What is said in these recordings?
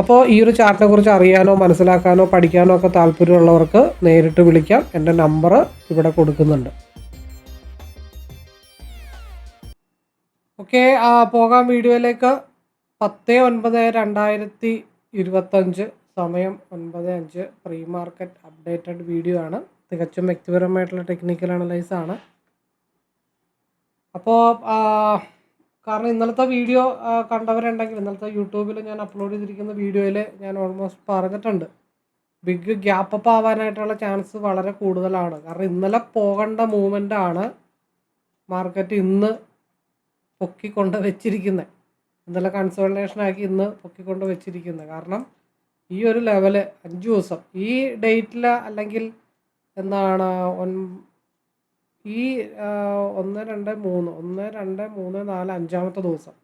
അപ്പോൾ ഈ ഒരു ചാർട്ടിനെ കുറിച്ച് അറിയാനോ മനസ്സിലാക്കാനോ പഠിക്കാനോ ഒക്കെ താല്പര്യമുള്ളവർക്ക് നേരിട്ട് വിളിക്കാം. എന്റെ നമ്പർ ഇവിടെ കൊടുക്കുന്നുണ്ട്. ഓക്കെ പോകാം വീഡിയോയിലേക്ക്. പത്ത് ഒൻപത് രണ്ടായിരത്തി ഇരുപത്തഞ്ച് സമയം ഒൻപത് അഞ്ച്. പ്രീ മാർക്കറ്റ് അപ്ഡേറ്റഡ് വീഡിയോ ആണ്. തികച്ചും വ്യക്തിപരമായിട്ടുള്ള ടെക്നിക്കൽ അനലൈസ് ആണ്. അപ്പോൾ കാരണം ഇന്നലത്തെ വീഡിയോ കണ്ടവരുണ്ടെങ്കിൽ ഇന്നലത്തെ യൂട്യൂബിൽ ഞാൻ അപ്ലോഡ് ചെയ്തിരിക്കുന്ന വീഡിയോയിൽ ഞാൻ ഓൾമോസ്റ്റ് പറഞ്ഞിട്ടുണ്ട്. ബിഗ് ഗ്യാപ്പ് അപ്പ് ആവാനായിട്ടുള്ള ചാൻസ് വളരെ കൂടുതലാണ്. കാരണം ഇന്നലെ പോകേണ്ട മൂവ്മെന്റ് ആണ് മാർക്കറ്റ് ഇന്ന് പൊക്കിക്കൊണ്ട് വെച്ചിരിക്കുന്നത് ഇന്നലെ കൺസോൾട്ടേഷനാക്കി ഇന്ന് പൊക്കിക്കൊണ്ട് വെച്ചിരിക്കുന്നത് കാരണം ഈ ഒരു ലെവൽ അഞ്ച് ദിവസം ഈ ഡേറ്റിൽ അല്ലെങ്കിൽ എന്താണ് ഒൻ ഈ ഒന്ന് രണ്ട് മൂന്ന് ഒന്ന് രണ്ട് മൂന്ന് നാല് അഞ്ചാമത്തെ ദിവസം.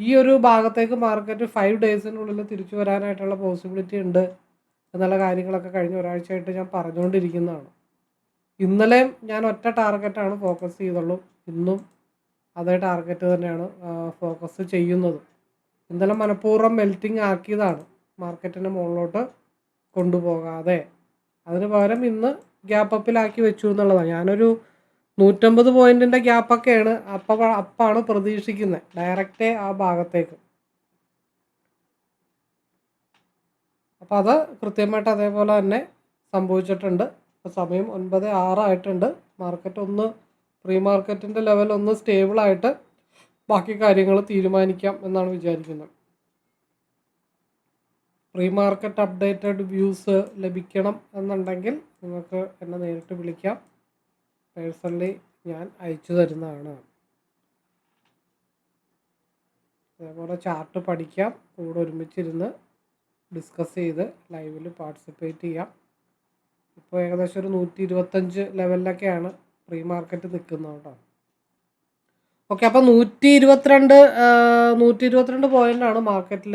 ഈ ഒരു ഭാഗത്തേക്ക് മാർക്കറ്റ് ഫൈവ് ഡേയ്സിനുള്ളിൽ തിരിച്ചു വരാനായിട്ടുള്ള പോസിബിലിറ്റി ഉണ്ട് എന്നുള്ള കാര്യങ്ങളൊക്കെ കഴിഞ്ഞ ഒരാഴ്ചയായിട്ട് ഞാൻ പറഞ്ഞുകൊണ്ടിരിക്കുന്നതാണ്. ഇന്നലെയും ഞാൻ ഒറ്റ ടാർഗറ്റാണ് ഫോക്കസ് ചെയ്തുള്ളൂ. ഇന്നും അതേ ടാർഗറ്റ് തന്നെയാണ് ഫോക്കസ് ചെയ്യുന്നത്. ഇന്നലെ മനഃപൂർവം മെൽറ്റിംഗ് ആക്കിയതാണ് മാർക്കറ്റിന്റെ മുകളിലോട്ട് കൊണ്ടുപോകാതെ. അതിന് പകരം ഇന്ന് ഗ്യാപ്പ് വെച്ചു എന്നുള്ളതാണ്. ഞാനൊരു നൂറ്റമ്പത് പോയിന്റിന്റെ ഗ്യാപ്പൊക്കെയാണ് അപ്പ അപ്പാണ് പ്രതീക്ഷിക്കുന്നത് ഡയറക്റ്റ് ആ ഭാഗത്തേക്ക്. അപ്പോൾ അത് കൃത്യമായിട്ട് അതേപോലെ തന്നെ സംഭവിച്ചിട്ടുണ്ട്. സമയം ഒൻപത് ആറായിട്ടുണ്ട്. മാർക്കറ്റ് ഒന്ന് പ്രീ മാർക്കറ്റിന്റെ ലെവൽ ഒന്ന് സ്റ്റേബിൾ ആയിട്ട് ബാക്കി കാര്യങ്ങൾ തീരുമാനിക്കാം എന്നാണ് വിചാരിക്കുന്നത് പ്രീ മാർക്കറ്റ് അപ്ഡേറ്റഡ് വ്യൂസ് ലഭിക്കണം എന്നുണ്ടെങ്കിൽ നിങ്ങൾക്ക് എന്നെ നേരിട്ട് വിളിക്കാം. പേഴ്സണലി ഞാൻ അയച്ചു തരുന്നതാണ്. അതേപോലെ ചാർട്ട് പഠിക്കാം. കൂടെ ഒരുമിച്ചിരുന്ന് ഡിസ്കസ് ചെയ്ത് ലൈവിൽ പാർട്ടിസിപ്പേറ്റ് ചെയ്യാം. ഇപ്പോൾ ഏകദേശം ഒരു നൂറ്റി ഇരുപത്തഞ്ച് ലെവലിലൊക്കെയാണ് പ്രീ മാർക്കറ്റ് നിൽക്കുന്നത് കേട്ടോ. ഓക്കെ അപ്പോൾ നൂറ്റി ഇരുപത്തിരണ്ട് നൂറ്റി ഇരുപത്തിരണ്ട് പോയിന്റാണ് മാർക്കറ്റിൽ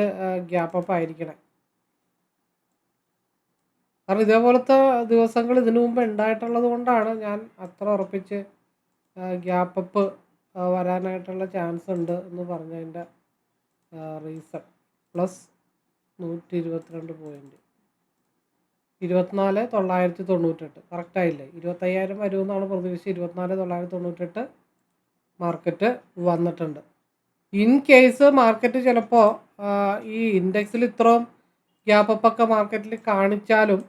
ഗ്യാപ്പ് അപ്പ് ആയിരിക്കണേ. കാരണം ഇതേപോലത്തെ ദിവസങ്ങൾ ഇതിനു മുമ്പ് ഉണ്ടായിട്ടുള്ളത് കൊണ്ടാണ് ഞാൻ അത്ര ഉറപ്പിച്ച് ഗ്യാപ്പ് അപ്പ് വരാനായിട്ടുള്ള ചാൻസ് ഉണ്ട് എന്ന് പറഞ്ഞതിന്റെ റീസൺ. പ്ലസ് നൂറ്റി ഇരുപത്തിരണ്ട് പോയിന്റ് ഇരുപത്തിനാല് തൊള്ളായിരത്തി തൊണ്ണൂറ്റെട്ട്. കറക്റ്റായില്ലേ ഇരുപത്തയ്യായിരം വരുമെന്നാണ് പ്രതീക്ഷിച്ച് ഇരുപത്തിനാല് തൊള്ളായിരത്തി തൊണ്ണൂറ്റെട്ട് മാർക്കറ്റ് വന്നിട്ടുണ്ട്. ഇൻ കേസ് മാർക്കറ്റ് ചിലപ്പോൾ ഈ ഇൻഡെക്സിൽ ഇത്രയും ഗ്യാപ്പ് മാർക്കറ്റിൽ കാണിച്ചാലും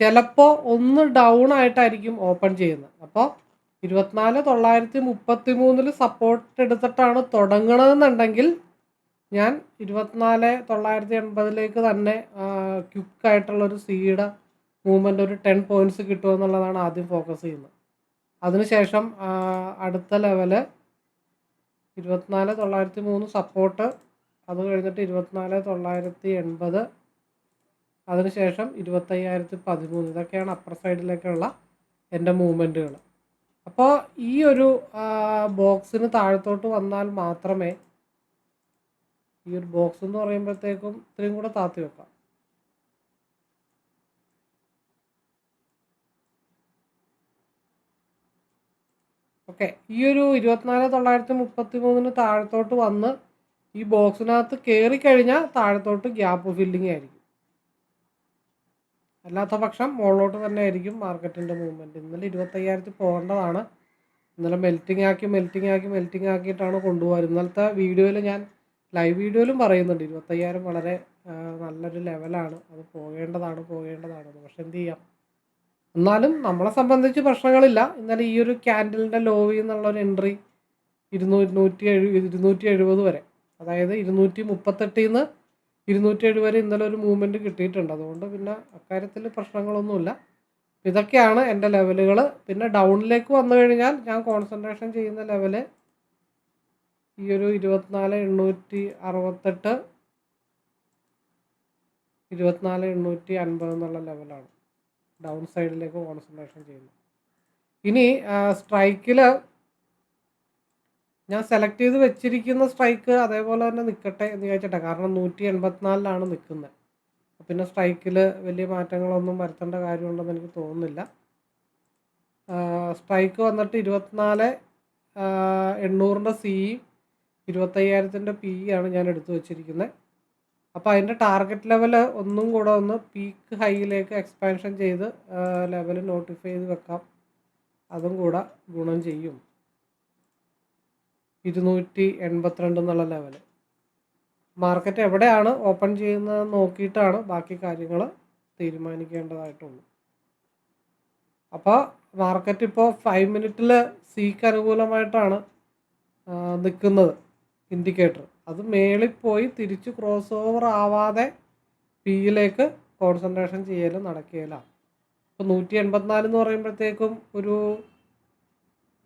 ചിലപ്പോൾ ഒന്ന് ഡൗൺ ആയിട്ടായിരിക്കും ഓപ്പൺ ചെയ്യുന്നത്. അപ്പോൾ ഇരുപത്തിനാല് തൊള്ളായിരത്തി മുപ്പത്തി മൂന്നിൽ സപ്പോർട്ട് എടുത്തിട്ടാണ് തുടങ്ങണതെന്നുണ്ടെങ്കിൽ ഞാൻ ഇരുപത്തിനാല് തൊള്ളായിരത്തി എൺപതിലേക്ക് തന്നെ ക്വിക്കായിട്ടുള്ളൊരു സീഡ് മൂവ്മെന്റ് ഒരു ടെൻ പോയിന്റ്സ് കിട്ടുമെന്നുള്ളതാണ് ആദ്യം ഫോക്കസ് ചെയ്യുന്നത്. അതിനുശേഷം അടുത്ത ലെവൽ ഇരുപത്തിനാല് തൊള്ളായിരത്തി മൂന്ന് സപ്പോർട്ട് അത് കഴിഞ്ഞിട്ട് ഇരുപത്തിനാല് തൊള്ളായിരത്തി എൺപത് അതിനുശേഷം ഇരുപത്തയ്യായിരത്തി പതിമൂന്ന് ഇതൊക്കെയാണ് അപ്പർ സൈഡിലേക്കുള്ള എന്റെ മൂവ്മെന്റുകൾ അപ്പോൾ ഈ ഒരു ബോക്സിന് താഴത്തോട്ട് വന്നാൽ മാത്രമേ ഈ ഒരു ബോക്സ് എന്ന് പറയുമ്പോഴത്തേക്കും ഇത്രയും കൂടെ താത്തി വെക്കാം. ഓക്കെ ഈ ഒരു ഇരുപത്തിനാല് തൊള്ളായിരത്തി മുപ്പത്തി മൂന്നിന് താഴത്തോട്ട് വന്ന് ഈ ബോക്സിനകത്ത് കയറി കഴിഞ്ഞാൽ താഴത്തോട്ട് ഗ്യാപ്പ് ഫില്ലിംഗ് ആയിരിക്കും. അല്ലാത്ത പക്ഷം മുകളിലോട്ട് തന്നെ ആയിരിക്കും മാർക്കറ്റിന്റെ മൂവ്മെന്റ് ഇന്നലെ ഇരുപത്തയ്യായിരത്തി പോകേണ്ടതാണ്. ഇന്നലെ മെൽറ്റിംഗ് ആക്കി മെൽറ്റിംഗ് ആക്കി മെൽറ്റിംഗ് ആക്കിയിട്ടാണ് കൊണ്ടുപോകുന്നത് ഇന്നലത്തെ വീഡിയോയിൽ ഞാൻ ലൈവ് വീഡിയോയിലും പറയുന്നുണ്ട്. ഇരുപത്തയ്യായിരം വളരെ നല്ലൊരു ലെവലാണ് അത് പോകേണ്ടതാണ് പോകേണ്ടതാണ് പക്ഷെ എന്ത് ചെയ്യാം? എന്നാലും നമ്മളെ സംബന്ധിച്ച് പ്രശ്നങ്ങളില്ല. ഇന്നലെ ഈ ഒരു ക്യാൻഡലിന്റെ ലോവിൽ നിന്നുള്ളൊരു എൻട്രി ഇരുന്നൂറ്റി ഇരുന്നൂറ്റി എഴുപത് വരെ. അതായത് ഇരുന്നൂറ്റി മുപ്പത്തെട്ടിൽ നിന്ന് ഇരുന്നൂറ്റി എഴുപത് വരെ ഇന്നലെ ഒരു മൂവ്മെന്റ് കിട്ടിയിട്ടുണ്ട്. അതുകൊണ്ട് പിന്നെ അക്കാര്യത്തിൽ പ്രശ്നങ്ങളൊന്നുമില്ല. ഇതൊക്കെയാണ് എന്റെ ലെവലുകൾ പിന്നെ ഡൗണിലേക്ക് വന്നു കഴിഞ്ഞാൽ ഞാൻ കോൺസെൻട്രേഷൻ ചെയ്യുന്ന ലെവൽ ഈ ഒരു ഇരുപത്തിനാല് എണ്ണൂറ്റി അറുപത്തെട്ട് ഇരുപത്തിനാല് എണ്ണൂറ്റി അൻപത് എന്നുള്ള ലെവലാണ് ഡൗൺ സൈഡിലേക്ക് കോൺസെൻട്രേഷൻ ചെയ്യുന്നത്. ഇനി സ്ട്രൈക്കിൽ ഞാൻ സെലക്ട് ചെയ്ത് വെച്ചിരിക്കുന്ന സ്ട്രൈക്ക് അതേപോലെ തന്നെ നിൽക്കട്ടെ എന്ന് ചോദിച്ചിട്ടാണ് കാരണം നൂറ്റി എൺപത്തിനാലിലാണ് നിൽക്കുന്നത് പിന്നെ സ്ട്രൈക്കിൽ വലിയ മാറ്റങ്ങളൊന്നും വരുത്തേണ്ട കാര്യമുണ്ടെന്ന് എനിക്ക് തോന്നുന്നില്ല. സ്ട്രൈക്ക് വന്നിട്ട് ഇരുപത്തിനാല് എണ്ണൂറിന്റെ സിയും ഇരുപത്തയ്യായിരത്തിന്റെ പി ആണ് ഞാൻ എടുത്തു വെച്ചിരിക്കുന്നത് അപ്പോൾ അതിന്റെ ടാർഗറ്റ് ലെവൽ ഒന്നും കൂടെ ഒന്ന് പീക്ക് ഹൈയിലേക്ക് എക്സ്പാൻഷൻ ചെയ്ത് ലെവൽ നോട്ടിഫൈ ചെയ്ത് വെക്കാം. അതും കൂടെ ഗുണം ചെയ്യും. ഇരുന്നൂറ്റി എൺപത്തിരണ്ട് എന്നുള്ള ലെവൽ മാർക്കറ്റ് എവിടെയാണ് ഓപ്പൺ ചെയ്യുന്നത് നോക്കിയിട്ടാണ് ബാക്കി കാര്യങ്ങൾ തീരുമാനിക്കേണ്ടതായിട്ടുള്ളൂ. അപ്പോൾ മാർക്കറ്റ് ഇപ്പോൾ ഫൈവ് മിനിറ്റിൽ സിക്ക് അനുകൂലമായിട്ടാണ് നിൽക്കുന്നത് ഇൻഡിക്കേറ്റർ അത് മേളിൽ പോയി തിരിച്ച് ക്രോസ് ഓവർ ആവാതെ പിയിലേക്ക് കോൺസെൻട്രേഷൻ ചെയ്യൽ നടക്കുകയില്ല. ഇപ്പോൾ നൂറ്റി എൺപത്തിനാല് എന്ന് പറയുമ്പോഴത്തേക്കും ഒരു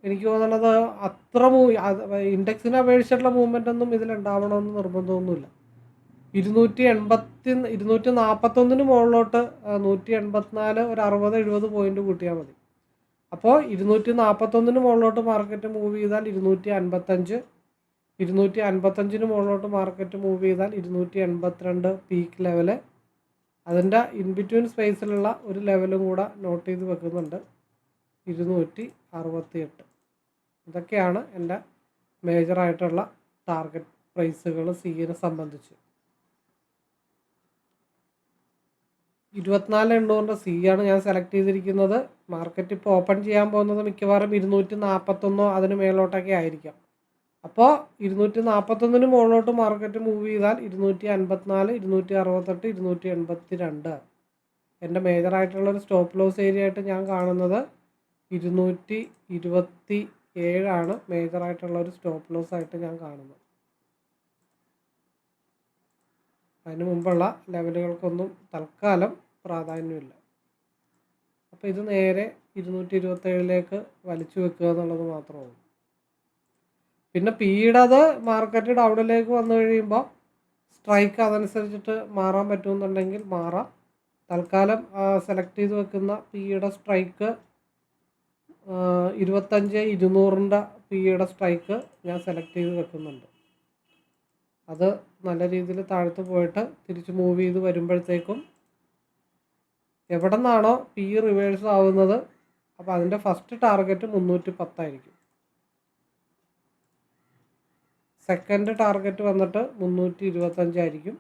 എനിക്ക് തോന്നുന്നത് അത്ര മൂവ് ഇൻഡെക്സിനെ അപേക്ഷിച്ചിട്ടുള്ള മൂവ്മെന്റ് ഒന്നും ഇതിലുണ്ടാവണമെന്ന് നിർബന്ധമൊന്നുമില്ല. ഇരുന്നൂറ്റി എൺപത്തി ഇരുന്നൂറ്റി നാൽപ്പത്തൊന്നിന് മുകളിലോട്ട് നൂറ്റി എൺപത്തിനാല് ഒരു അറുപത് എഴുപത് പോയിന്റ് കൂട്ടിയാൽ മതി. അപ്പോൾ ഇരുന്നൂറ്റി നാൽപ്പത്തൊന്നിന് മുകളിലോട്ട് മാർക്കറ്റ് മൂവ് ചെയ്താൽ ഇരുന്നൂറ്റി അൻപത്തഞ്ച് ഇരുന്നൂറ്റി അൻപത്തഞ്ചിന് മുകളിലോട്ട് മാർക്കറ്റ് മൂവ് ചെയ്താൽ ഇരുന്നൂറ്റി എൺപത്തിരണ്ട് പീക്ക് ലെവൽ അതിന്റെ ഇൻബിറ്റ്വീൻ സ്പേസിലുള്ള ഒരു ലെവലും കൂടെ നോട്ട് ചെയ്ത് വെക്കുന്നുണ്ട്. ഇരുന്നൂറ്റി അറുപത്തിയെട്ട്. ഇതൊക്കെയാണ് എന്റെ മേജറായിട്ടുള്ള ടാർഗറ്റ് പ്രൈസുകൾ സീനെ സംബന്ധിച്ച്. ഇരുപത്തിനാല് എണ്ണൂറിന്റെ സി ആണ് ഞാൻ സെലക്ട് ചെയ്തിരിക്കുന്നത്. മാർക്കറ്റ് ഇപ്പോൾ ഓപ്പൺ ചെയ്യാൻ പോകുന്നത് മിക്കവാറും ഇരുന്നൂറ്റി നാൽപ്പത്തൊന്നോ അതിന് മേലോട്ടൊക്കെ ആയിരിക്കാം. അപ്പോൾ ഇരുന്നൂറ്റി നാൽപ്പത്തൊന്നിന് മുകളിലോട്ട് മാർക്കറ്റ് മൂവ് ചെയ്താൽ ഇരുന്നൂറ്റി അൻപത്തിനാല് ഇരുന്നൂറ്റി അറുപത്തെട്ട് ഇരുന്നൂറ്റി എൺപത്തി രണ്ട് എന്റെ മേജറായിട്ടുള്ളൊരു സ്റ്റോപ്പ് ലോസ് ഏരിയ ആയിട്ട് ഞാൻ കാണുന്നത് ഇരുന്നൂറ്റി ഇരുപത്തി ഏഴാണ് മേജറായിട്ടുള്ള ഒരു സ്റ്റോപ്പ് ലോസ് ആയിട്ട് ഞാൻ കാണുന്നത്. അതിന് മുമ്പുള്ള ലെവലുകൾക്കൊന്നും തൽക്കാലം പ്രാധാന്യമില്ല. അപ്പോൾ ഇത് നേരെ ഇരുന്നൂറ്റി ഇരുപത്തേഴിലേക്ക് വലിച്ചു വെക്കുക എന്നുള്ളത് മാത്രമാണ് പിന്നെ പീടത് മാർക്കറ്റ് ഡൗണിലേക്ക് വന്നു കഴിയുമ്പോൾ സ്ട്രൈക്ക് അതനുസരിച്ചിട്ട് മാറാൻ പറ്റുമെന്നുണ്ടെങ്കിൽ മാറാം. തൽക്കാലം സെലക്ട് ചെയ്ത് വെക്കുന്ന പിയുടെ സ്ട്രൈക്ക് ഇരുപത്തഞ്ച് ഇരുന്നൂറിന്റെ പിയുടെ സ്ട്രൈക്ക് ഞാൻ സെലക്ട് ചെയ്ത് വെക്കുന്നുണ്ട്. അത് നല്ല രീതിയിൽ താഴ്ത്തു പോയിട്ട് തിരിച്ച് മൂവ് ചെയ്ത് വരുമ്പോഴത്തേക്കും എവിടെ നിന്നാണോ പി റിവേഴ്സ് ആവുന്നത് അപ്പോൾ അതിന്റെ ഫസ്റ്റ് ടാർഗറ്റ് മുന്നൂറ്റി പത്തായിരിക്കും സെക്കൻഡ് ടാർഗറ്റ് വന്നിട്ട് മുന്നൂറ്റി ഇരുപത്തഞ്ചായിരിക്കും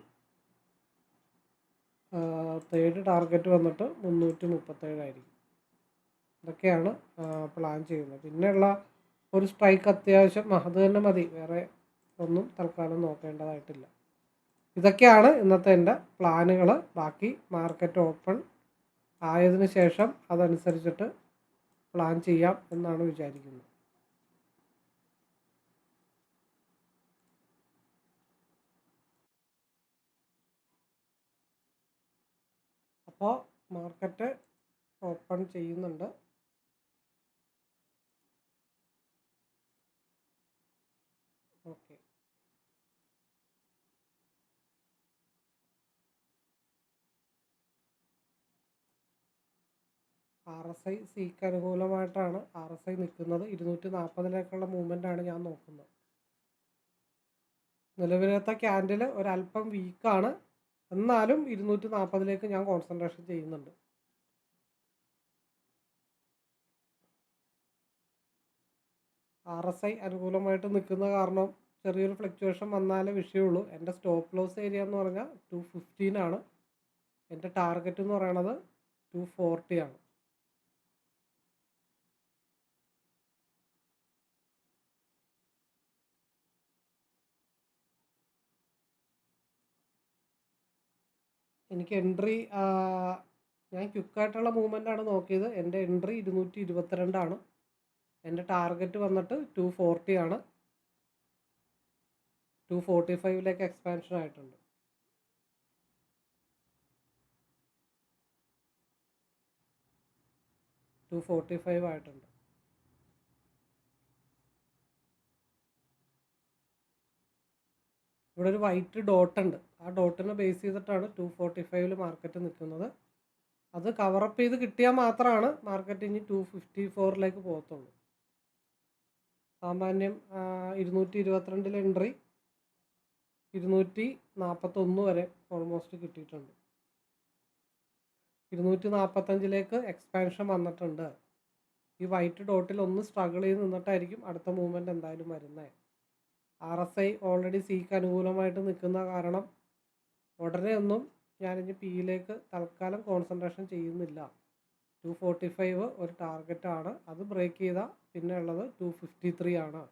തേർഡ് ടാർഗറ്റ് വന്നിട്ട് മുന്നൂറ്റി മുപ്പത്തേഴായിരിക്കും ഇതൊക്കെയാണ് പ്ലാൻ ചെയ്യുന്നത്. പിന്നെയുള്ള ഒരു സ്ട്രൈക്ക് അത്യാവശ്യം അത് തന്നെ മതി വേറെ ഒന്നും തൽക്കാലം നോക്കേണ്ടതായിട്ടില്ല. ഇതൊക്കെയാണ് ഇന്നത്തെ എന്റെ പ്ലാനുകൾ ബാക്കി മാർക്കറ്റ് ഓപ്പൺ ആയതിനു ശേഷം അതനുസരിച്ചിട്ട് പ്ലാൻ ചെയ്യാം എന്നാണ് വിചാരിക്കുന്നത്. അപ്പോൾ മാർക്കറ്റ് ഓപ്പൺ ചെയ്യുന്നുണ്ട് ഓക്കെ ആർ എസ് ഐ സിക്ക് അനുകൂലമായിട്ടാണ് ആർ എസ് ഐ നിൽക്കുന്നത്. ഇരുന്നൂറ്റി നാൽപ്പതിലേക്കുള്ള മൂവ്മെന്റാണ് ഞാൻ നോക്കുന്നത്. നിലവിലത്തെ ക്യാൻഡിൽ ഒരല്പം വീക്കാണ് എന്നാലും ഇരുന്നൂറ്റി നാൽപ്പതിലേക്ക് ഞാൻ കോൺസെൻട്രേഷൻ ചെയ്യുന്നുണ്ട്. ആർ എസ് ഐ അനുകൂലമായിട്ട് നിൽക്കുന്ന കാരണം ചെറിയൊരു ഫ്ലക്ച്വേഷൻ വന്നാലേ വിഷയമുള്ളൂ. എന്റെ സ്റ്റോപ്പ് ലോസ് ഏരിയ എന്ന് പറഞ്ഞാൽ ടു ഫിഫ്റ്റീൻ ആണ്. എന്റെ ടാർഗറ്റ് എന്ന് പറയണത് ടു ഫോർട്ടി ആണ്. എനിക്ക് എൻട്രി ഞാൻ ക്വിക്കായിട്ടുള്ള മൂവ്മെന്റ് ആണ് നോക്കിയത്. എന്റെ എൻട്രി ഇരുന്നൂറ്റി ഇരുപത്തിരണ്ടാണ് എന്റെ ടാർഗറ്റ് വന്നിട്ട് ടു ഫോർട്ടി ആണ് ടു ഫോർട്ടി ഫൈവിലേക്ക് എക്സ്പാൻഷൻ ആയിട്ടുണ്ട്. ടു ഫോർട്ടി ഫൈവ് ആയിട്ടുണ്ട്. ഇവിടെ ഒരു വൈറ്റ് ഡോട്ട് ഉണ്ട് ആ ഡോട്ടിനെ ബേസ് ചെയ്തിട്ടാണ് ടു ഫോർട്ടി ഫൈവിൽ മാർക്കറ്റ് നിൽക്കുന്നത്. അത് കവറപ്പ് ചെയ്ത് കിട്ടിയാൽ മാത്രമാണ് മാർക്കറ്റ് ഇനി ടു ഫിഫ്റ്റി ഫോറിലേക്ക് പോകത്തുള്ളൂ. സാമാന്യം ഇരുന്നൂറ്റി ഇരുപത്തിരണ്ടിൽ എൻട്രി ഇരുന്നൂറ്റി നാൽപ്പത്തൊന്ന് വരെ ഓൾമോസ്റ്റ് കിട്ടിയിട്ടുണ്ട്. ഇരുന്നൂറ്റി നാൽപ്പത്തഞ്ചിലേക്ക് എക്സ്പാൻഷൻ വന്നിട്ടുണ്ട്. ഈ വൈറ്റ് ഡോട്ടിൽ ഒന്ന് സ്ട്രഗിൾ ചെയ്ത് നിന്നിട്ടായിരിക്കും അടുത്ത മൂവ്മെന്റ് എന്തായാലും വരുന്നത്. ആർ എസ് ഐ ഓൾറെഡി സീക്ക് അനുകൂലമായിട്ട് നിൽക്കുന്ന കാരണം ഉടനെ ഒന്നും ഞാനിനി പിയിലേക്ക് തൽക്കാലം കോൺസെൻട്രേഷൻ ചെയ്യുന്നില്ല. ടു ഫോർട്ടി ഫൈവ് ഒരു ടാർഗറ്റാണ് അത് ബ്രേക്ക് ചെയ്താൽ പിന്നെ ഉള്ളത് ടു ഫിഫ്റ്റി ത്രീ ആണ്.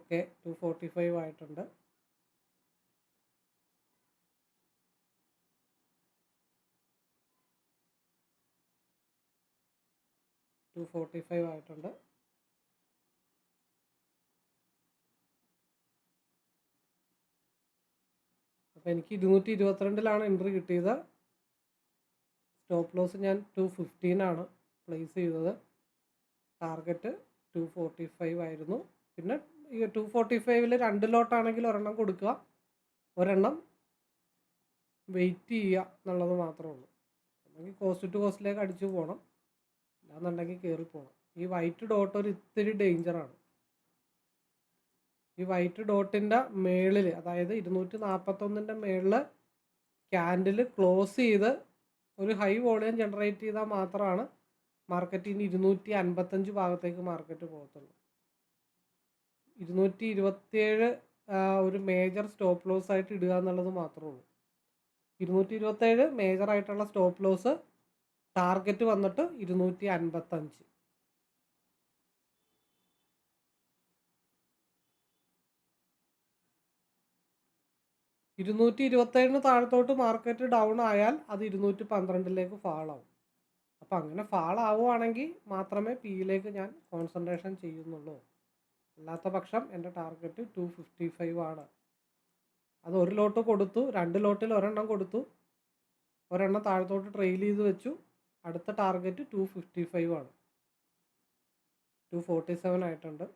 ഓക്കെ ടു ഫോർട്ടി ഫൈവ് ആയിട്ടുണ്ട്. ടു ഫോർട്ടി ഫൈവ് ആയിട്ടുണ്ട്. അപ്പോൾ എനിക്ക് ഇരുന്നൂറ്റി ഇരുപത്തിരണ്ടിലാണ് എൻട്രി കിട്ടിയത്. സ്റ്റോപ്പ് ലോസ് ഞാൻ ടു ഫിഫ്റ്റീനാണ് പ്ലേസ് ചെയ്തത്. ടാർഗറ്റ് ടു ഫോർട്ടി ഫൈവ് ആയിരുന്നു. പിന്നെ ഈ ടു ഫോർട്ടി ഫൈവിൽ രണ്ട് ലോട്ടാണെങ്കിൽ ഒരെണ്ണം കൊടുക്കുക. ഒരെണ്ണം വെയിറ്റ് ചെയ്യുക എന്നുള്ളത് മാത്രമേ ഉള്ളൂ. അല്ലെങ്കിൽ കോസ്റ്റ് ടു കോസ്റ്റിലേക്ക് അടിച്ചു പോകണം. അല്ലാന്നുണ്ടെങ്കിൽ കയറി പോകണം ഈ വൈറ്റ് ഡോട്ട് ഒരു ഇത്തിരി ഡേഞ്ചറാണ് ഈ വൈറ്റ് ഡോട്ടിന്റെ മേളിൽ അതായത് ഇരുന്നൂറ്റി നാൽപ്പത്തൊന്നിന്റെ മേളിൽ ക്യാൻഡിൽ ക്ലോസ് ചെയ്ത് ഒരു ഹൈ വോളിയം ജനറേറ്റ് ചെയ്താൽ മാത്രമാണ് മാർക്കറ്റിന് ഇരുന്നൂറ്റി അൻപത്തഞ്ച് ഭാഗത്തേക്ക് മാർക്കറ്റ് പോകത്തുള്ളൂ. ഇരുന്നൂറ്റി ഇരുപത്തിയേഴ് ഒരു മേജർ സ്റ്റോപ്പ് ലോസ് ആയിട്ട് ഇടുക എന്നുള്ളത് മാത്രമേ ഉള്ളൂ. ഇരുന്നൂറ്റി ഇരുപത്തേഴ് മേജർ ആയിട്ടുള്ള സ്റ്റോപ്പ് ലോസ് ടാർഗറ്റ് വന്നിട്ട് ഇരുന്നൂറ്റി അൻപത്തഞ്ച് ഇരുന്നൂറ്റി ഇരുപത്തേഴിന് താഴത്തോട്ട് മാർക്കറ്റ് ഡൗൺ ആയാൽ അത് ഇരുന്നൂറ്റി പന്ത്രണ്ടിലേക്ക് ഫാളാവും അപ്പം അങ്ങനെ ഫാളാവുകയാണെങ്കിൽ മാത്രമേ പിയിലേക്ക് ഞാൻ കോൺസെൻട്രേഷൻ ചെയ്യുന്നുള്ളൂ. അല്ലാത്ത പക്ഷം എന്റെ ടാർഗറ്റ് ടു ഫിഫ്റ്റി ഫൈവ് ആണ്. അത് ഒരു ലോട്ട് കൊടുത്തു രണ്ട് ലോട്ടിൽ ഒരെണ്ണം കൊടുത്തു. ഒരെണ്ണം താഴത്തോട്ട് ട്രെയിൽ ചെയ്ത് വെച്ചു. അടുത്ത ടാർഗറ്റ് ടു ഫിഫ്റ്റി ഫൈവ് ആണ്. ടു ഫോർട്ടി സെവൻ ആയിട്ടുണ്ട്.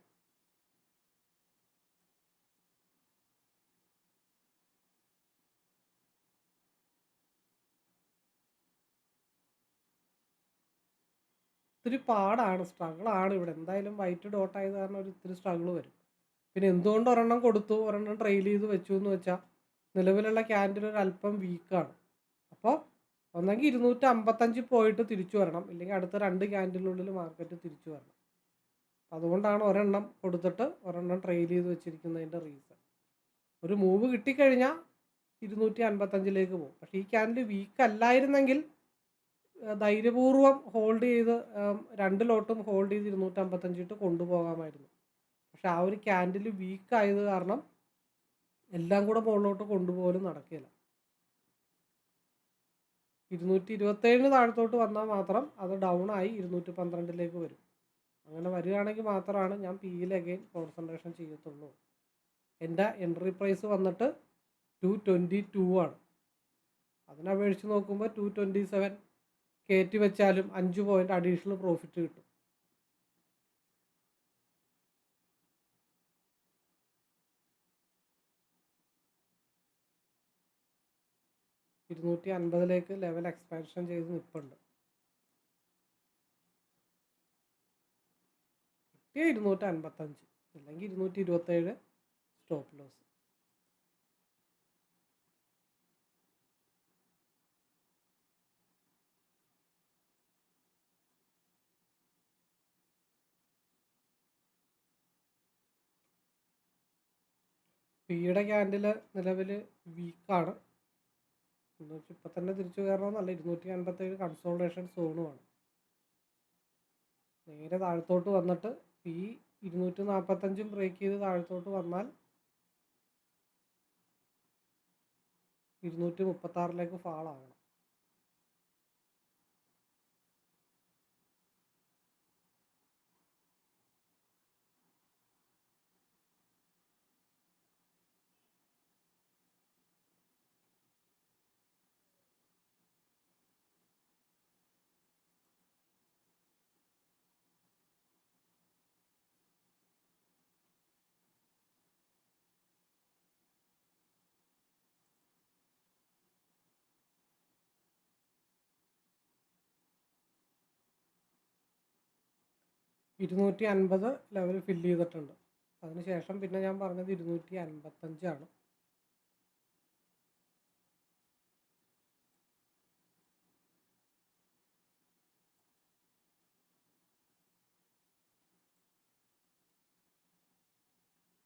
ഇത്തിരി പാടാണ് സ്ട്രഗിൾ ആണ് ഇവിടെ. എന്തായാലും വൈറ്റ് ഡോട്ട് ആയത് കാരണം ഒരു ഇത്തിരി സ്ട്രഗിൾ വരും. പിന്നെ എന്തുകൊണ്ട് ഒരെണ്ണം കൊടുത്തു ഒരെണ്ണം ട്രെയിൽ ചെയ്ത് വെച്ചു എന്ന് വെച്ചാൽ നിലവിലുള്ള ക്യാൻഡിൽ ഒരു അല്പം വീക്കാണ് അപ്പോൾ ഒന്നെങ്കിൽ ഇരുന്നൂറ്റി അമ്പത്തഞ്ച് പോയിട്ട് തിരിച്ചു വരണം. ഇല്ലെങ്കിൽ അടുത്ത രണ്ട് ക്യാൻഡിലുള്ളിൽ മാർക്കറ്റ് തിരിച്ചു വരണം. അതുകൊണ്ടാണ് ഒരെണ്ണം കൊടുത്തിട്ട് ഒരെണ്ണം ട്രെയിൽ ചെയ്ത് വെച്ചിരിക്കുന്നതിന്റെ റീസൺ ഒരു മൂവ് കിട്ടിക്കഴിഞ്ഞാൽ ഇരുന്നൂറ്റി അൻപത്തഞ്ചിലേക്ക് പോകും. പക്ഷേ ഈ ക്യാൻഡിൽ വീക്ക് അല്ലായിരുന്നെങ്കിൽ ധൈര്യപൂർവം ഹോൾഡ് ചെയ്ത് രണ്ട് ലോട്ടും ഹോൾഡ് ചെയ്ത് ഇരുന്നൂറ്റമ്പത്തഞ്ചിട്ട് കൊണ്ടുപോകാമായിരുന്നു. പക്ഷെ ആ ഒരു ക്യാൻഡിൽ വീക്ക് ആയത് കാരണം എല്ലാം കൂടെ മുകളിലോട്ട് കൊണ്ടുപോകലും നടക്കില്ല ഇരുന്നൂറ്റി ഇരുപത്തേഴിന് താഴത്തോട്ട് വന്നാൽ മാത്രം അത് ഡൗൺ ആയി ഇരുന്നൂറ്റി പന്ത്രണ്ടിലേക്ക് വരും. അങ്ങനെ വരികയാണെങ്കിൽ മാത്രമാണ് ഞാൻ പിയിൽ അഗെയിൻ കോൺസെൻട്രേഷൻ ചെയ്യത്തുള്ളൂ. എന്റെ എൻട്രി പ്രൈസ് വന്നിട്ട് ടു ട്വന്റി ടു ആണ്. അതിനപേക്ഷിച്ച് നോക്കുമ്പോൾ ടു ട്വന്റി സെവൻ കയറ്റി വെച്ചാലും അഞ്ച് പോയിന്റ് അഡീഷണൽ പ്രോഫിറ്റ് കിട്ടും. ഇരുന്നൂറ്റി അൻപതിലേക്ക് ലെവൽ എക്സ്പാൻഷൻ ചെയ്ത് നിൽപ്പുണ്ട് കിട്ടിയ ഇരുന്നൂറ്റി അൻപത്തഞ്ച് അല്ലെങ്കിൽ ഇരുന്നൂറ്റി ഇരുപത്തേഴ് സ്റ്റോപ്പ് ലോസ് പിയുടെ ക്യാൻഡിൽ നിലവിൽ വീക്കാണ്. എന്ന് വെച്ചാൽ ഇപ്പം തന്നെ തിരിച്ചു കയറണമെന്നല്ല ഇരുന്നൂറ്റി അൻപത്തേഴ് കൺസോൾട്ടേഷൻ സോണുമാണ് നേരെ താഴത്തോട്ട് വന്നിട്ട് പി ഇരുന്നൂറ്റി നാൽപ്പത്തഞ്ചും ബ്രേക്ക് ചെയ്ത് താഴത്തോട്ട് വന്നാൽ ഇരുന്നൂറ്റി മുപ്പത്താറിലേക്ക് ഫാളാകണം. ഇരുന്നൂറ്റി അൻപത് ലെവൽ ഫില്ല് ചെയ്തിട്ടുണ്ട് അതിനുശേഷം പിന്നെ ഞാൻ പറഞ്ഞത് ഇരുന്നൂറ്റി അൻപത്തഞ്ചാണ്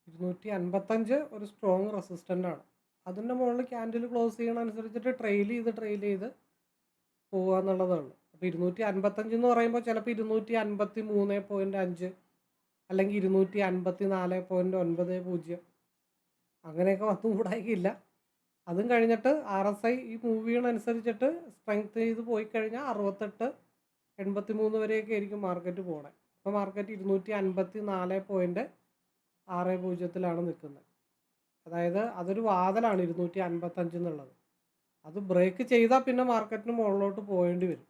ഇരുന്നൂറ്റി അൻപത്തഞ്ച് ഒരു സ്ട്രോങ് റെസിസ്റ്റന്റ് ആണ്. അതിന്റെ മുകളിൽ ക്യാൻഡിൽ ക്ലോസ് ചെയ്യണ അനുസരിച്ചിട്ട് ട്രെയിൽ ചെയ്ത് ട്രെയിൽ ചെയ്ത് പോവുക എന്നുള്ളതേ ഉള്ളൂ അപ്പോൾ ഇരുന്നൂറ്റി അൻപത്തഞ്ച് എന്ന് പറയുമ്പോൾ ചിലപ്പോൾ ഇരുന്നൂറ്റി അൻപത്തി മൂന്ന് പോയിന്റ് അഞ്ച് അല്ലെങ്കിൽ ഇരുന്നൂറ്റി അൻപത്തി നാല് പോയിന്റ് ഒൻപത് പൂജ്യം. അങ്ങനെയൊക്കെ വന്നുകൂടായിക്കില്ല അതും കഴിഞ്ഞിട്ട് ആർ എസ് ഐ ഈ മൂവികളനുസരിച്ചിട്ട് സ്ട്രെങ്ത് ചെയ്ത് പോയി കഴിഞ്ഞാൽ അറുപത്തെട്ട് എൺപത്തി മൂന്ന് വരെയൊക്കെ ആയിരിക്കും മാർക്കറ്റ് പോകണേ ഇപ്പോൾ മാർക്കറ്റ് ഇരുന്നൂറ്റി അൻപത്തി നാല് പോയിന്റ് ആറ് പൂജ്യത്തിലാണ് നിൽക്കുന്നത് അതായത് അതൊരു വാതലാണ് ഇരുന്നൂറ്റി അൻപത്തഞ്ച് എന്നുള്ളത് അത് ബ്രേക്ക് ചെയ്താൽ പിന്നെ മാർക്കറ്റിന് മുകളിലോട്ട് പോകേണ്ടി വരും.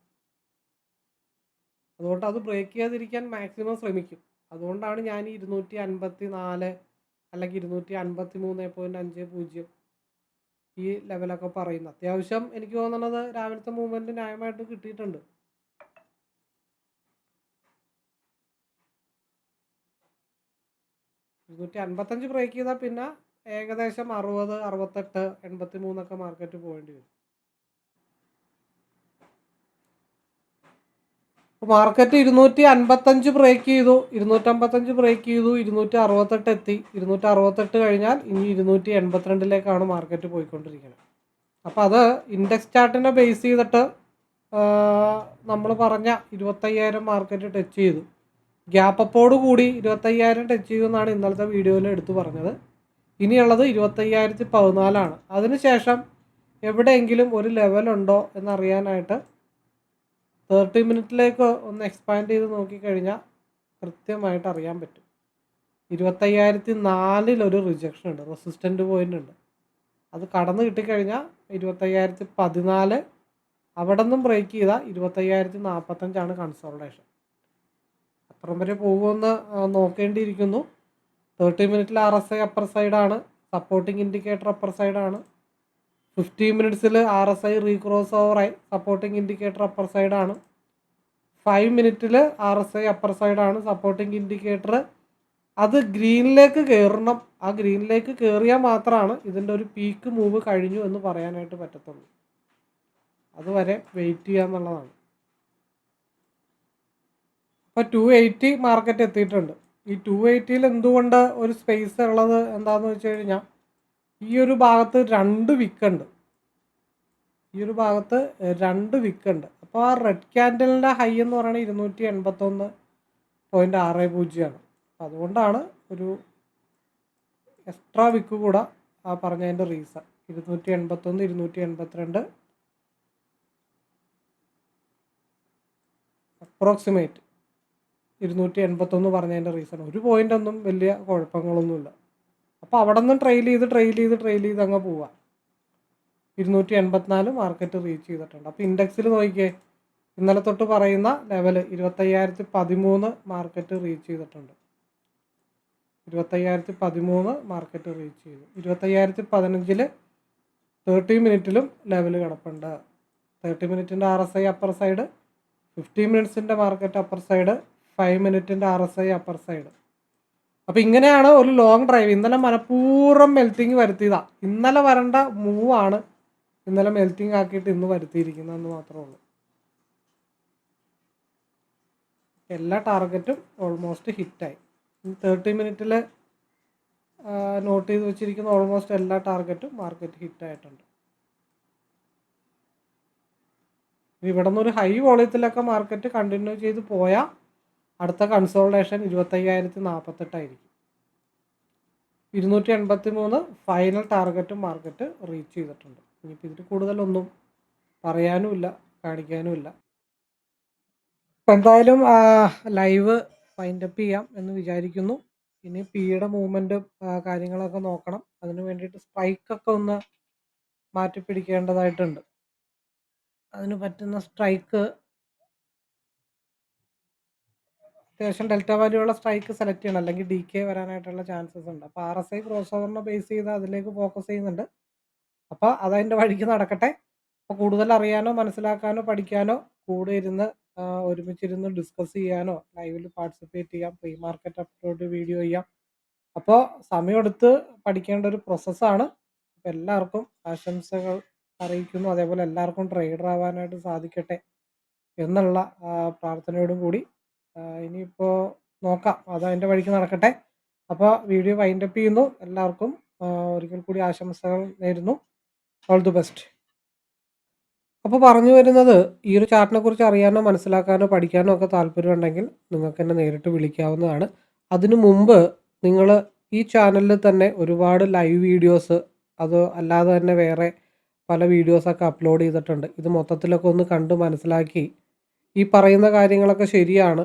അതുകൊണ്ട് അത് ബ്രേക്ക് ചെയ്യാതിരിക്കാൻ മാക്സിമം ശ്രമിക്കും. അതുകൊണ്ടാണ് ഞാൻ ഇരുന്നൂറ്റി അൻപത്തി നാല് അല്ലെങ്കിൽ ഇരുന്നൂറ്റി അൻപത്തി മൂന്ന് പോയിന്റ് അഞ്ച് പൂജ്യം ഈ ലെവലൊക്കെ പറയുന്നത്. അത്യാവശ്യം എനിക്ക് തോന്നുന്നത് രാവിലത്തെ മൂവ്മെന്റ് ന്യായമായിട്ട് കിട്ടിയിട്ടുണ്ട്. ഇരുന്നൂറ്റി അൻപത്തഞ്ച് ബ്രേക്ക് ചെയ്താൽ പിന്നെ ഏകദേശം അറുപത് അറുപത്തെട്ട് എൺപത്തി മൂന്നൊക്കെ മാർക്കറ്റ് പോകേണ്ടി വരും. മാർക്കറ്റ് ഇരുന്നൂറ്റി അൻപത്തഞ്ച് ബ്രേക്ക് ചെയ്തു. ഇരുന്നൂറ്റമ്പത്തഞ്ച് ബ്രേക്ക് ചെയ്തു. ഇരുന്നൂറ്റി അറുപത്തെട്ട് എത്തി. ഇരുന്നൂറ്റി അറുപത്തെട്ട് കഴിഞ്ഞാൽ ഇനി ഇരുന്നൂറ്റി എൺപത്തിരണ്ടിലേക്കാണ് മാർക്കറ്റ് പോയിക്കൊണ്ടിരിക്കുന്നത് അപ്പോൾ അത് ഇൻഡെക്സ് ചാർട്ടിനെ ബേസ് ചെയ്തിട്ട് നമ്മൾ പറഞ്ഞ ഇരുപത്തയ്യായിരം മാർക്കറ്റ് ടച്ച് ചെയ്തു. ഗ്യാപ്പപ്പോട് കൂടി ഇരുപത്തയ്യായിരം ടച്ച് ചെയ്യുമെന്നാണ് ഇന്നലത്തെ വീഡിയോയിൽ എടുത്തു പറഞ്ഞത്. ഇനിയുള്ളത് ഇരുപത്തയ്യായിരത്തി പതിനാലാണ്. അതിനുശേഷം എവിടെയെങ്കിലും ഒരു ലെവലുണ്ടോ എന്നറിയാനായിട്ട് തേർട്ടി മിനിറ്റിലേക്ക് ഒന്ന് എക്സ്പാൻഡ് ചെയ്ത് നോക്കിക്കഴിഞ്ഞാൽ കൃത്യമായിട്ട് അറിയാൻ പറ്റും. ഇരുപത്തയ്യായിരത്തി നാലിലൊരു റിജക്ഷൻ ഉണ്ട് റെസിസ്റ്റന്റ് പോയിന്റ് ഉണ്ട്. അത് കടന്ന് കിട്ടിക്കഴിഞ്ഞാൽ ഇരുപത്തയ്യായിരത്തി പതിനാല് അവിടെ നിന്നും ബ്രേക്ക് ചെയ്താൽ ഇരുപത്തയ്യായിരത്തി നാൽപ്പത്തഞ്ചാണ് കൺസോൾട്ടേഷൻ അപ്പുറം വരെ പോകുമെന്ന് നോക്കേണ്ടിയിരിക്കുന്നു തേർട്ടി മിനിറ്റിൽ ആർ എസ് ഐ അപ്പർ സൈഡാണ് സപ്പോർട്ടിംഗ് ഇൻഡിക്കേറ്റർ അപ്പർ സൈഡാണ് ഫിഫ്റ്റീൻ മിനിറ്റ്സിൽ ആർ എസ് ഐ റീക്രോസ് ഓവറായി സപ്പോർട്ടിംഗ് ഇൻഡിക്കേറ്റർ അപ്പർ സൈഡാണ് ഫൈവ് മിനിറ്റിൽ ആർ എസ് ഐ അപ്പർ സൈഡാണ് സപ്പോർട്ടിംഗ് ഇൻഡിക്കേറ്റർ അത് ഗ്രീനിലേക്ക് കയറണം ആ ഗ്രീനിലേക്ക് കയറിയാൽ മാത്രമാണ് ഇതിന്റെ ഒരു പീക്ക് മൂവ് കഴിഞ്ഞു എന്ന് പറയാനായിട്ട് പറ്റത്തുള്ളൂ. അതുവരെ വെയിറ്റ് ചെയ്യുക എന്നുള്ളതാണ്. അപ്പോൾ ടു എയ്റ്റി മാർക്കറ്റ് എത്തിയിട്ടുണ്ട്. ഈ ടു എയ്റ്റിയിൽ എന്തുകൊണ്ട് ഒരു സ്പേസ് ഉള്ളത് എന്താണെന്ന് വെച്ച് കഴിഞ്ഞാൽ ഈ ഒരു ഭാഗത്ത് രണ്ട് വിക്കുണ്ട്. ഈ ഒരു ഭാഗത്ത് രണ്ട് വിക്കുണ്ട്. അപ്പോൾ ആ റെഡ് ക്യാൻഡലിന്റെ ഹൈ എന്ന് പറയുന്നത് ഇരുന്നൂറ്റി എൺപത്തൊന്ന് പോയിന്റ് ആറ് പൂജ്യമാണ്. അതുകൊണ്ടാണ് ഒരു എക്സ്ട്രാ വിക്ക് കൂടെ ആ പറഞ്ഞതിന്റെ റീസൺ ഇരുന്നൂറ്റി എൺപത്തൊന്ന് ഇരുന്നൂറ്റി എൺപത്തിരണ്ട് അപ്രോക്സിമേറ്റ് ഇരുന്നൂറ്റി എൺപത്തൊന്ന് പറഞ്ഞതിന്റെ റീസൺ ഒരു പോയിന്റ് ഒന്നും വലിയ കുഴപ്പങ്ങളൊന്നുമില്ല. അപ്പോൾ അവിടെ നിന്ന് ട്രെയിൽ ചെയ്ത് ട്രെയിൽ ചെയ്ത് ട്രെയിൽ ചെയ്ത് അങ്ങ് പോവാം. ഇരുന്നൂറ്റി എൺപത്തിനാല് മാർക്കറ്റ് റീച്ച് ചെയ്തിട്ടുണ്ട് അപ്പോൾ ഇൻഡെക്സിൽ നോക്കിയേ ഇന്നലെ തൊട്ട് പറയുന്ന ലെവൽ ഇരുപത്തയ്യായിരത്തി പതിമൂന്ന് മാർക്കറ്റ് റീച്ച് ചെയ്തിട്ടുണ്ട്. ഇരുപത്തയ്യായിരത്തി പതിമൂന്ന് മാർക്കറ്റ് റീച്ച് ചെയ്തു. ഇരുപത്തയ്യായിരത്തി പതിനഞ്ചിൽ തേർട്ടി മിനിറ്റിലും ലെവൽ കിടപ്പുണ്ട്. Thirty മിനിറ്റിന്റെ R S I upper side fifty മിനിറ്റ്സിന്റെ market upper side five മിനിറ്റിന്റെ R S I upper side അപ്പോൾ ഇങ്ങനെയാണ് ഒരു ലോങ് ഡ്രൈവ് ഇന്നലെ മനഃപൂർവം മെൽറ്റിങ് വരുത്തിയതാണ് ഇന്നലെ വരേണ്ട മൂവാണ് ഇന്നലെ മെൽറ്റിംഗ് ആക്കിയിട്ട് ഇന്ന് വരുത്തിയിരിക്കുന്നതെന്ന് മാത്രമേ ഉള്ളൂ. എല്ലാ ടാർഗറ്റും ഓൾമോസ്റ്റ് ഹിറ്റായി തേർട്ടി മിനിറ്റിൽ നോട്ട് ചെയ്ത് വെച്ചിരിക്കുന്ന ഓൾമോസ്റ്റ് എല്ലാ ടാർഗറ്റും മാർക്കറ്റ് ഹിറ്റായിട്ടുണ്ട് ഇവിടെ നിന്നൊരു ഹൈ വോളിയത്തിലൊക്കെ മാർക്കറ്റ് കണ്ടിന്യൂ ചെയ്ത് പോയാൽ അടുത്ത കൺസോൾട്ടേഷൻ ഇരുപത്തയ്യായിരത്തി നാൽപ്പത്തെട്ടായിരിക്കും ഇരുന്നൂറ്റി എൺപത്തി മൂന്ന് ഫൈനൽ ടാർഗറ്റും മാർക്കറ്റ് റീച്ച് ചെയ്തിട്ടുണ്ട്. ഇനിയിപ്പോൾ ഇതിൽ കൂടുതലൊന്നും പറയാനുമില്ല കാണിക്കാനുമില്ല. എന്തായാലും ലൈവ് ഫൈൻഡപ്പ് ചെയ്യാം എന്ന് വിചാരിക്കുന്നു. ഇനി പിയുടെ മൂവ്മെന്റ് കാര്യങ്ങളൊക്കെ നോക്കണം. അതിന് വേണ്ടിയിട്ട് സ്ട്രൈക്കൊക്കെ ഒന്ന് മാറ്റി പിടിക്കേണ്ടതായിട്ടുണ്ട് അതിന് പറ്റുന്ന സ്ട്രൈക്ക് അത്യാവശ്യം ഡെൽറ്റ വാല്യൂ ഉള്ള സ്ട്രൈക്ക് സെലക്ട് ചെയ്യണം. അല്ലെങ്കിൽ ഡി കെ വരാനായിട്ടുള്ള ചാൻസസ് ഉണ്ട്. അപ്പോൾ ആർ എസ് ഐ ക്രോസ് ഓവറിനെ ബേസ് ചെയ്ത് അതിലേക്ക് ഫോക്കസ് ചെയ്യുന്നുണ്ട്. അപ്പോൾ അതതിന്റെ വഴിക്ക് നടക്കട്ടെ. അപ്പോൾ കൂടുതൽ അറിയാനോ മനസ്സിലാക്കാനോ പഠിക്കാനോ കൂടെ ഇരുന്ന് ഒരുമിച്ചിരുന്ന് ഡിസ്കസ് ചെയ്യാനോ ലൈവിൽ പാർട്ടിസിപ്പേറ്റ് ചെയ്യാം പ്രീ മാർക്കറ്റ് അപ്ലോഡ് വീഡിയോ ചെയ്യാം. അപ്പോൾ സമയമെടുത്ത് പഠിക്കേണ്ട ഒരു പ്രോസസ്സാണ് അപ്പോൾ എല്ലാവർക്കും ആശംസകൾ അറിയിക്കുന്നു. അതേപോലെ എല്ലാവർക്കും ട്രേഡർ ആവാനായിട്ട് സാധിക്കട്ടെ എന്നുള്ള പ്രാർത്ഥനയോടും കൂടി ഇനിയിപ്പോൾ നോക്കാം. അത് അതിന്റെ വഴിക്ക് നടക്കട്ടെ. അപ്പോൾ വീഡിയോ വൈൻഡപ്പ് ചെയ്യുന്നു. എല്ലാവർക്കും ഒരിക്കൽ കൂടി ആശംസകൾ നേരുന്നു. ഓൾ ദി ബെസ്റ്റ് അപ്പോൾ പറഞ്ഞു വരുന്നത് ഈ ഒരു ചാർട്ടിനെ കുറിച്ച് അറിയാനോ മനസ്സിലാക്കാനോ പഠിക്കാനോ ഒക്കെ താല്പര്യമുണ്ടെങ്കിൽ നിങ്ങൾക്ക് എന്നെ നേരിട്ട് വിളിക്കാവുന്നതാണ്. അതിനു മുമ്പ് നിങ്ങൾ ഈ ചാനലിൽ തന്നെ ഒരുപാട് ലൈവ് വീഡിയോസ് അത് അല്ലാതെ തന്നെ വേറെ പല വീഡിയോസൊക്കെ അപ്ലോഡ് ചെയ്തിട്ടുണ്ട്. ഇത് മൊത്തത്തിലൊക്കെ ഒന്ന് കണ്ട് മനസ്സിലാക്കി ഈ പറയുന്ന കാര്യങ്ങളൊക്കെ ശരിയാണ്.